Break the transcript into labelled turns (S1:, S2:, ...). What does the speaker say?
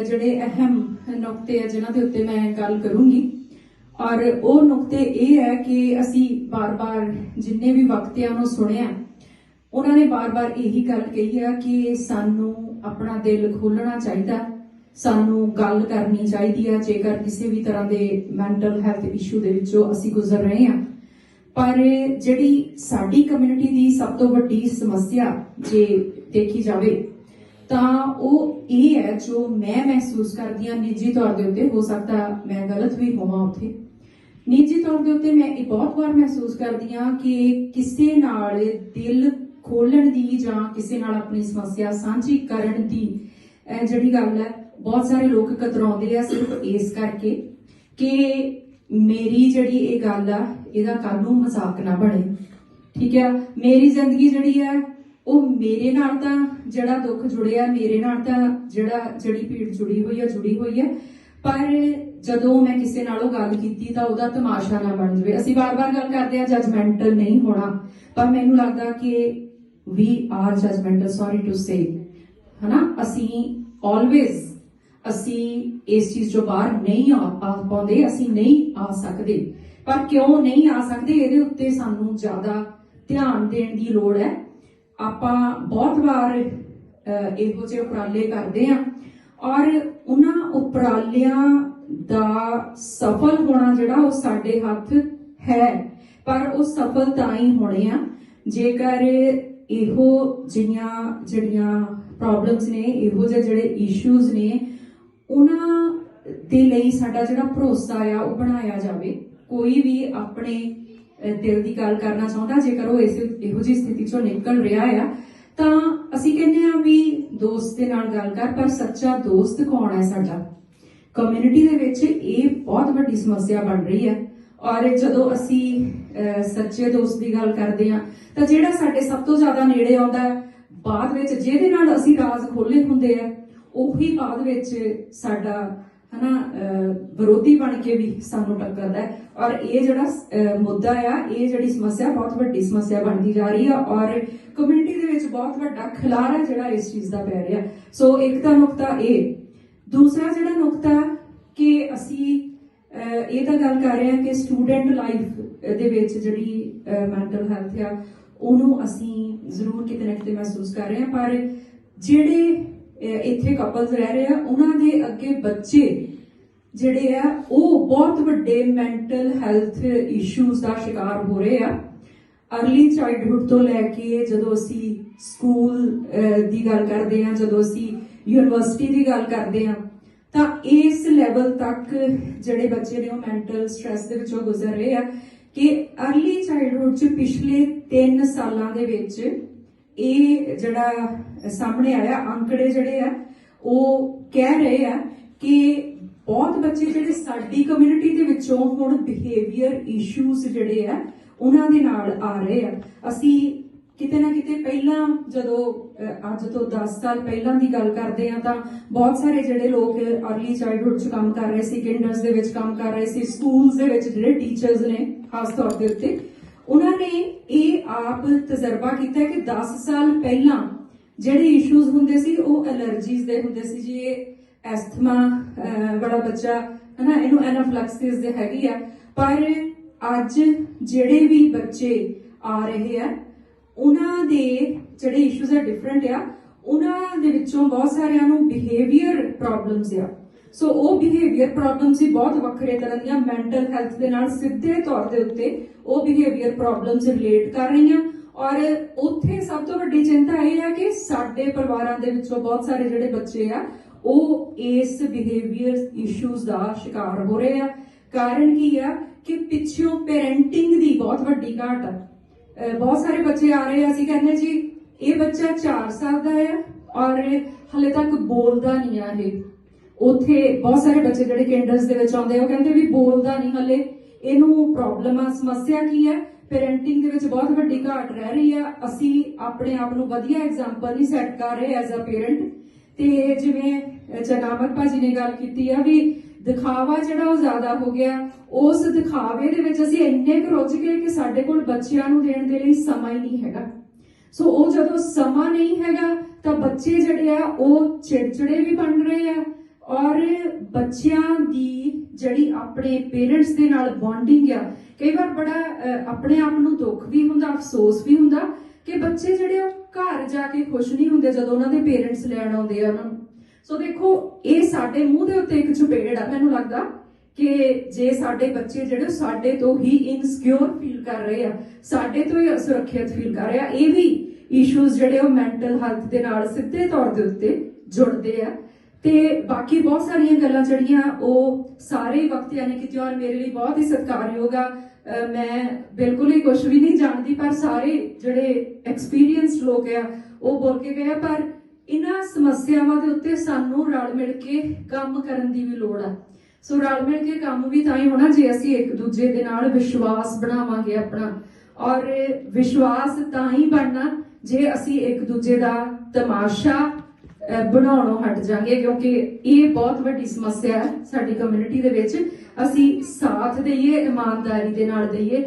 S1: ਜਿਹੜੇ ਅਹਿਮ ਨੁਕਤੇ ਆ, ਜਿਨ੍ਹਾਂ ਦੇ ਉੱਤੇ ਮੈਂ ਗੱਲ ਕਰੂੰਗੀ। ਔਰ ਉਹ ਨੁਕਤੇ ਇਹ ਹੈ ਕਿ ਅਸੀਂ ਬਾਰ-ਬਾਰ ਜਿੰਨੇ ਵੀ ਵਕਤਿਆਂ ਨੂੰ ਸੁਣਿਆ, ਉਹਨਾਂ ਨੇ ਬਾਰ-ਬਾਰ ਇਹੀ ਗੱਲ ਕਹੀ ਆ ਕਿ ਸਾਨੂੰ ਆਪਣਾ ਦਿਲ ਖੋਲਣਾ ਚਾਹੀਦਾ, ਸਾਨੂੰ ਗੱਲ ਕਰਨੀ ਚਾਹੀਦੀ ਹੈ ਜੇਕਰ ਕਿਸੇ ਵੀ ਤਰ੍ਹਾਂ ਦੇ ਮੈਂਟਲ ਹੈਲਥ ਇਸ਼ੂ ਦੇ ਵਿੱਚੋਂ ਅਸੀਂ ਗੁਜ਼ਰ ਰਹੇ ਹਾਂ ਪਰ ਜਿਹੜੀ ਸਾਡੀ ਕਮਿਊਨਿਟੀ ਦੀ ਸਭ ਤੋਂ ਵੱਡੀ ਸਮੱਸਿਆ, ਜੇ ਦੇਖੀ ਜਾਵੇ ਤਾਂ ਉਹ ਇਹ ਹੈ ਜੋ ਮੈਂ ਮਹਿਸੂਸ ਕਰਦੀ ਹਾਂ, ਨਿੱਜੀ ਤੌਰ ਦੇ ਉੱਤੇ ਹੋ ਸਕਦਾ ਮੈਂ ਗਲਤ ਵੀ ਹੋਵਾਂ ਉੱਥੇ। ਨਿੱਜੀ ਤੌਰ ਦੇ ਉੱਤੇ ਮੈਂ ਇਹ ਬਹੁਤ ਵਾਰ ਮਹਿਸੂਸ ਕਰਦੀ ਹਾਂ ਕਿ ਕਿਸੇ ਨਾਲ ਦਿਲ ਖੋਲਣ ਦੀ ਜਾਂ ਕਿਸੇ ਨਾਲ ਆਪਣੀ ਸਮੱਸਿਆ ਸਾਂਝੀ ਕਰਨ ਦੀ ਜਿਹੜੀ ਗੱਲ ਹੈ, ਬਹੁਤ ਸਾਰੇ ਲੋਕ ਕਤਰਾਉਂਦੇ ਆ ਸਿਰਫ ਇਸ ਕਰਕੇ ਕਿ ਮੇਰੀ ਜਿਹੜੀ ਇਹ ਗੱਲ ਆ, ਇਹਦਾ ਕੱਲ ਨੂੰ ਮਜ਼ਾਕ ਨਾ ਬਣੇ। ਠੀਕ ਹੈ ਮੇਰੀ ਜ਼ਿੰਦਗੀ ਜਿਹੜੀ ਹੈ ਉਹ ਮੇਰੇ ਨਾਲ ਤਾਂ ਜਿਹੜਾ ਦੁੱਖ ਜੁੜਿਆ, ਮੇਰੇ ਨਾਲ ਤਾਂ ਜਿਹੜਾ, ਜਿਹੜੀ ਪੀੜ ਜੁੜੀ ਹੋਈ ਹੈ ਜੁੜੀ ਹੋਈ ਹੈ ਪਰ ਜਦੋਂ ਮੈਂ ਕਿਸੇ ਨਾਲ ਉਹ ਗੱਲ ਕੀਤੀ ਤਾਂ ਉਹਦਾ ਤਮਾਸ਼ਾ ਨਾ ਬਣ ਜਾਵੇ। ਅਸੀਂ ਵਾਰ-ਵਾਰ ਗੱਲ ਕਰਦੇ ਆ ਜਜਮੈਂਟਲ ਨਹੀਂ ਹੋਣਾ। ਪਰ ਮੈਨੂੰ ਲੱਗਦਾ ਕਿ we are judgmental sorry to say ਹਨਾ? ਅਸੀਂ ਆਲਵੇਜ਼ ਅਸੀਂ ਇਸ ਚੀਜ਼ ਤੋਂ ਬਾਹਰ ਨਹੀਂ ਆ ਪਾਉਂਦੇ, ਅਸੀਂ ਨਹੀਂ ਆ ਸਕਦੇ। ਪਰ ਕਿਉਂ ਨਹੀਂ ਆ ਸਕਦੇ? ਇਹਦੇ ਉੱਤੇ ਸਾਨੂੰ ਜ਼ਿਆਦਾ ਧਿਆਨ ਦੇਣ ਦੀ ਲੋੜ ਹੈ। ਆਪਾਂ ਬਹੁਤ ਵਾਰ ਇਹੋ ਜਿਹੇ ਉਪਰਾਲੇ ਕਰਦੇ ਆ ਔਰ ਉਹਨਾਂ ਉਪਰਾਲਿਆਂ ਦਾ ਸਫਲ ਹੋਣਾ ਜਿਹੜਾ ਉਹ ਸਾਡੇ ਹੱਥ ਹੈ, ਪਰ ਉਹ ਸਫਲ ਤਾਂ ਹੀ ਹੋਣੇ ਆ। ਜੇਕਰ ਇਹੋ ਜਿਹੀਆਂ ਜਿਹੜੀਆਂ ਪ੍ਰੋਬਲਮਸ ਨੇ, ਇਹੋ ਜਿਹੇ ਜਿਹੜੇ ਇਸ਼ੂਜ਼ ਨੇ, ਉਹਨਾਂ ਦੇ ਲਈ ਸਾਡਾ ਜਿਹੜਾ ਭਰੋਸਾ ਆ, ਉਹ ਬਣਾਇਆ ਜਾਵੇ। ਕੋਈ ਵੀ ਆਪਣੇ ਦਿਲ ਦੀ ਗੱਲ ਕਰਨਾ ਚਾਹੁੰਦਾ ਜੇਕਰ ਉਹ ਇਸ ਇਹੋ ਜਿਹੀ ਸਥਿਤੀ ਚੋਂ ਨਿਕਲ ਰਿਹਾ ਆ ਤਾਂ ਅਸੀਂ ਕਹਿੰਦੇ ਆ ਵੀ ਦੋਸਤ ਦੇ ਨਾਲ ਗੱਲ ਕਰ ਪਰ ਸੱਚਾ ਦੋਸਤ ਕੌਣ ਹੈ ਸਾਡਾ? ਕਮਿਊਨਿਟੀ ਦੇ ਵਿੱਚ ਇਹ ਬਹੁਤ ਵੱਡੀ ਸਮੱਸਿਆ ਬਣ ਰਹੀ ਹੈ। ਔਰ ਜਦੋਂ ਅਸੀਂ ਸੱਚੇ ਦੋਸਤ ਦੀ ਗੱਲ ਕਰਦੇ ਆ ਤਾਂ ਜਿਹੜਾ ਸਾਡੇ ਸਭ ਤੋਂ ਜ਼ਿਆਦਾ ਨੇੜੇ ਆਉਂਦਾ ਹੈ ਬਾਅਦ ਵਿੱਚ ਜਿਹਦੇ ਨਾਲ ਅਸੀਂ ਰਾਜ਼ ਖੋਲੇ ਹੁੰਦੇ ਆ ਉਹੀ ਬਾਅਦ ਵਿੱਚ ਸਾਡਾ ਹਨਾ ਅਹ, ਵਿਰੋਧੀ ਬਣ ਕੇ ਵੀ ਸਾਨੂੰ ਟੱਕਰਦਾ ਹੈ। ਔਰ ਇਹ ਜਿਹੜਾ ਮੁੱਦਾ ਆ, ਇਹ ਜਿਹੜੀ ਸਮੱਸਿਆ ਬਹੁਤ ਵੱਡੀ ਸਮੱਸਿਆ ਬਣਦੀ ਜਾ ਰਹੀ ਆ ਔਰ ਕਮਿਊਨਿਟੀ ਦੇ ਵਿੱਚ ਬਹੁਤ ਵੱਡਾ ਖਿਲਾਰਾ ਜਿਹੜਾ ਇਸ ਚੀਜ਼ ਦਾ ਪੈ ਰਿਹਾ। ਸੋ ਇੱਕ ਤਾਂ ਨੁਕਤਾ ਇਹ। ਦੂਸਰਾ ਜਿਹੜਾ ਨੁਕਤਾ ਕਿ ਅਸੀਂ ਇਹ ਤਾਂ ਗੱਲ ਕਰ ਰਹੇ ਹਾਂ ਕਿ ਸਟੂਡੈਂਟ ਲਾਈਫ ਦੇ ਵਿੱਚ ਜਿਹੜੀ ਮੈਂਟਲ ਹੈਲਥ ਆ, ਉਹਨੂੰ ਅਸੀਂ ਜ਼ਰੂਰ ਕਿਤੇ ਨਾ ਕਿਤੇ ਮਹਿਸੂਸ ਕਰ ਰਹੇ ਹਾਂ। ਪਰ ਜਿਹੜੇ ਇੱਥੇ ਕਪਲਸ ਰਹਿ ਰਹੇ ਆ, ਉਹਨਾਂ ਦੇ ਅੱਗੇ ਬੱਚੇ ਜਿਹੜੇ ਆ, ਉਹ ਬਹੁਤ ਵੱਡੇ ਮੈਂਟਲ ਹੈਲਥ ਇਸ਼ੂਜ਼ ਦਾ ਸ਼ਿਕਾਰ ਹੋ ਰਹੇ ਆ। ਅਰਲੀ ਚਾਈਲਡਹੁੱਡ ਤੋਂ ਲੈ ਕੇ ਜਦੋਂ ਅਸੀਂ ਸਕੂਲ ਦੀ ਗੱਲ ਕਰਦੇ ਆ, ਜਦੋਂ ਅਸੀਂ ਯੂਨੀਵਰਸਿਟੀ ਦੀ ਗੱਲ ਕਰਦੇ ਆ, ਤਾਂ ਇਸ ਲੈਵਲ ਤੱਕ ਜਿਹੜੇ ਬੱਚੇ ਨੇ ਉਹ ਮੈਂਟਲ ਸਟ੍ਰੈਸ ਦੇ ਵਿੱਚੋਂ ਗੁਜ਼ਰ ਰਹੇ ਆ ਕਿ ਅਰਲੀ ਚਾਈਲਡਹੁੱਡ ਚ ਪਿਛਲੇ 3 ਸਾਲਾਂ ਦੇ ਵਿੱਚ ਇਹ ਜਿਹੜਾ ਸਾਹਮਣੇ ਆਇਆ, ਅੰਕੜੇ ਜਿਹੜੇ ਆ, ਉਹ ਕਹਿ ਰਹੇ ਆ ਕਿ ਬਹੁਤ ਬੱਚੇ ਜਿਹੜੇ ਸਾਡੀ ਕਮਿਊਨਿਟੀ ਦੇ ਵਿੱਚੋਂ ਹੁਣ ਬਿਹੇਵੀਅਰ ਇਸ਼ੂਜ਼ ਜਿਹੜੇ ਆ, ਉਹਨਾਂ ਦੇ ਨਾਲ ਆ ਰਹੇ ਆ। ਅਸੀਂ ਕਿਤੇ ਨਾ ਕਿਤੇ ਪਹਿਲਾਂ ਜਦੋਂ ਅੱਜ ਤੋਂ 10 ਸਾਲ ਪਹਿਲਾਂ ਦੀ ਗੱਲ ਕਰਦੇ ਆ ਤਾਂ ਬਹੁਤ ਸਾਰੇ ਜਿਹੜੇ ਲੋਕ ਅਰਲੀ ਚਾਈਲਡਹੂਡ 'ਚ ਕੰਮ ਕਰ ਰਹੇ ਸੀ ਕਿੰਡਰਸ ਦੇ ਵਿੱਚ ਕੰਮ ਕਰ ਰਹੇ ਸੀ ਸਕੂਲਸ ਦੇ ਵਿੱਚ ਜਿਹੜੇ ਟੀਚਰਸ ਨੇ, ਖਾਸ ਤੌਰ ਦੇ ਉੱਤੇ, ਉਹਨਾਂ ਨੇ ਇਹ ਆਪ ਤਜਰਬਾ ਕੀਤਾ ਕਿ 10 ਸਾਲ ਪਹਿਲਾਂ ਜਿਹੜੇ ਇਸ਼ੂਜ਼ ਹੁੰਦੇ ਸੀ, ਉਹ ਅਲਰਜੀਜ਼ ਦੇ ਹੁੰਦੇ ਸੀ, ਜੀ ਐਸਥਮਾ ਬੜਾ ਬੱਚਾ, ਹਨਾ, ਇਹਨੂੰ ਐਨਾਫਲੈਕਸਿਸ ਦੇ ਹੈਗੀ ਆ, ਪਰ ਅੱਜ ਜਿਹੜੇ ਵੀ ਬੱਚੇ ਆ ਰਹੇ ਆ, ਉਹਨਾਂ ਦੇ ਜਿਹੜੇ ਇਸ਼ੂਜ਼ ਆ ਡਿਫਰੈਂਟ ਆ, ਉਹਨਾਂ ਦੇ ਵਿੱਚੋਂ ਬਹੁਤ ਸਾਰਿਆਂ ਨੂੰ ਬਿਹੇਵੀਅਰ ਪ੍ਰੋਬਲਮਸ ਆ। ਸੋ ਉਹ ਬਿਹੇਵੀਅਰ ਪ੍ਰੋਬਲਮਸ ਹੀ ਬਹੁਤ ਵੱਖਰੇ ਤਰ੍ਹਾਂ ਦੀਆਂ ਮੈਂਟਲ ਹੈਲਥ ਦੇ ਨਾਲ ਸਿੱਧੇ ਤੌਰ ਦੇ ਉੱਤੇ ਉਹ ਬਿਹੇਵੀਅਰ ਪ੍ਰੋਬਲਮਸ ਰਿਲੇਟ ਕਰ ਰਹੀਆਂ। ਔਰ ਉੱਥੇ ਸਭ ਤੋਂ ਵੱਡੀ ਚਿੰਤਾ ਇਹ ਹੈ ਕਿ ਸਾਡੇ ਪਰਿਵਾਰਾਂ ਦੇ ਵਿੱਚੋਂ ਬਹੁਤ ਸਾਰੇ ਜਿਹੜੇ ਬੱਚੇ ਆ ਉਹ ਇਸ ਬਿਹੇਵੀਅਰ ਇਸ਼ੂਜ਼ ਦਾ ਸ਼ਿਕਾਰ ਹੋ ਰਹੇ ਆ। ਕਾਰਨ ਕੀ ਆ ਕਿ ਪਿੱਛੋਂ ਪੈਰੈਂਟਿੰਗ ਦੀ ਬਹੁਤ ਵੱਡੀ ਘਾਟ ਆ। ਬਹੁਤ ਸਾਰੇ ਬੱਚੇ ਆ ਰਹੇ ਆ, ਅਸੀਂ ਕਹਿੰਦੇ ਜੀ, ਇਹ ਬੱਚਾ 4 ਸਾਲ ਦਾ ਆ ਔਰ ਹਲੇ ਤੱਕ ਬੋਲਦਾ ਨਹੀਂ ਆ ਇਹ। ਉਥੇ ਬਹੁਤ ਸਾਰੇ ਬੱਚੇ ਜਿਹੜੇ ਕੇਂਡਰਸ ਦੇ ਵਿੱਚ ਆਉਂਦੇ ਆ, ਉਹ ਕਹਿੰਦੇ ਵੀ ਬੋਲਦਾ ਨਹੀਂ ਹਲੇ। ਇਹਨੂੰ ਪ੍ਰੋਬਲਮ ਆ, ਸਮੱਸਿਆ ਕੀ ਹੈ ਪੈਰੈਂਟਿੰਗ ਦੇ ਵਿੱਚ ਬਹੁਤ ਵੱਡੀ ਘਾਟ ਰਹਿ ਰਹੀ ਆ। ਅਸੀਂ ਆਪਣੇ ਆਪ ਨੂੰ ਵਧੀਆ ਐਗਜ਼ਾਮਪਲ ਨਹੀਂ ਸੈੱਟ ਕਰ ਰਹੇ ਐਜ਼ ਅ ਪੇਰੈਂਟ ਤੇ ਜਿਵੇਂ ਜਨਾਮਤ ਭਾਜੀ ਨੇ ਗੱਲ ਕੀਤੀ ਆ ਵੀ ਦਿਖਾਵਾ ਜਿਹੜਾ ਉਹ ਜ਼ਿਆਦਾ ਹੋ ਗਿਆ, ਉਸ ਦਿਖਾਵੇ ਦੇ ਵਿੱਚ ਅਸੀਂ ਇੰਨੇ ਕੁ ਰੁੱਝ ਗਏ ਕਿ ਸਾਡੇ ਕੋਲ ਬੱਚਿਆਂ ਨੂੰ ਦੇਣ ਦੇ ਲਈ ਸਮਾਂ ਹੀ ਨਹੀਂ ਹੈਗਾ। ਸੋ ਉਹ ਜਦੋਂ ਸਮਾਂ ਨਹੀਂ ਹੈਗਾ, ਤਾਂ ਬੱਚੇ ਜਿਹੜੇ ਆ, ਉਹ ਚਿੜਚਿੜੇ ਵੀ ਬਣ ਰਹੇ ਆ ਔਰ ਬੱਚਿਆਂ ਦੀ ਜਿਹੜੀ ਆਪਣੇ ਪੇਰੈਂਟਸ ਦੇ ਨਾਲ ਬੌਂਡਿੰਗ ਆ, ਕਈ ਵਾਰ ਬੜਾ ਆਪਣੇ ਆਪ ਨੂੰ ਦੁੱਖ ਵੀ ਹੁੰਦਾ, ਅਫਸੋਸ ਵੀ ਹੁੰਦਾ ਕਿ ਬੱਚੇ ਜਿਹੜੇ ਉਹ ਘਰ ਜਾ ਕੇ ਖੁਸ਼ ਨਹੀਂ ਹੁੰਦੇ ਜਦੋਂ ਉਹਨਾਂ ਦੇ ਪੇਰੈਂਟਸ ਲੈਣ ਆਉਂਦੇ ਆ ਉਹਨਾਂ ਨੂੰ। ਸੋ ਦੇਖੋ, ਇਹ ਸਾਡੇ ਮੂੰਹ ਦੇ ਉੱਤੇ ਇੱਕ ਚੁਪੇੜ ਆ। ਮੈਨੂੰ ਲੱਗਦਾ ਕਿ ਜੇ ਸਾਡੇ ਬੱਚੇ ਜਿਹੜੇ ਉਹ ਸਾਡੇ ਤੋਂ ਹੀ ਇਨਸਿਕਿਉਰ ਫੀਲ ਕਰ ਰਹੇ ਆ, ਸਾਡੇ ਤੋਂ ਹੀ ਅਸੁਰੱਖਿਅਤ ਫੀਲ ਕਰ ਰਹੇ ਆ, ਇਹ ਵੀ ਇਸ਼ੂਜ਼ ਜਿਹੜੇ ਉਹ ਮੈਂਟਲ ਹੈਲਥ ਦੇ ਨਾਲ ਸਿੱਧੇ ਤੌਰ ਦੇ ਉੱਤੇ ਜੁੜਦੇ ਆ। ਤੇ ਬਾਕੀ ਬਹੁਤ ਸਾਰੀਆਂ ਗੱਲਾਂ ਜਿਹੜੀਆਂ ਉਹ ਸਾਰੇ ਵਕਤ ਯਾਨੀ ਕਿ ਔਰ ਮੇਰੇ ਲਈ ਬਹੁਤ ਹੀ ਸਤਿਕਾਰਯੋਗ ਆ। ਮੈਂ ਬਿਲਕੁਲ ਹੀ ਕੁਝ ਵੀ ਨਹੀਂ ਜਾਣਦੀ, ਪਰ ਸਾਰੇ ਜਿਹੜੇ ਐਕਸਪੀਰੀਅੰਸਡ ਲੋਕ ਆ, ਉਹ ਬੋਲ ਕੇ ਗਏ ਆ, ਪਰ ਇਹਨਾਂ ਸਮੱਸਿਆਵਾਂ ਦੇ ਉੱਤੇ ਸਾਨੂੰ ਰਲ ਮਿਲ ਕੇ ਕੰਮ ਕਰਨ ਦੀ ਵੀ ਲੋੜ ਆ। ਸੋ ਰਲ ਮਿਲ ਕੇ ਕੰਮ ਵੀ ਤਾਂ ਹੀ ਹੋਣਾ ਜੇ ਅਸੀਂ ਇੱਕ ਦੂਜੇ ਦੇ ਨਾਲ ਵਿਸ਼ਵਾਸ ਬਣਾਵਾਂਗੇ ਆਪਣਾ। ਔਰ ਵਿਸ਼ਵਾਸ ਤਾਂ ਹੀ ਬਣਨਾ ਜੇ ਅਸੀਂ ਇੱਕ ਦੂਜੇ ਦਾ ਤਮਾਸ਼ਾ ਬਣਾਉਣੋਂ ਹਟ ਜਾਾਂਗੇ, ਕਿਉਂਕਿ ਇਹ ਬਹੁਤ ਵੱਡੀ ਸਮੱਸਿਆ ਹੈ ਸਾਡੀ ਕਮਿਊਨਿਟੀ ਦੇ ਵਿੱਚ। ਅਸੀਂ ਸਾਥ ਦਈਏ, ਇਮਾਨਦਾਰੀ ਦੇ ਨਾਲ ਦਈਏ।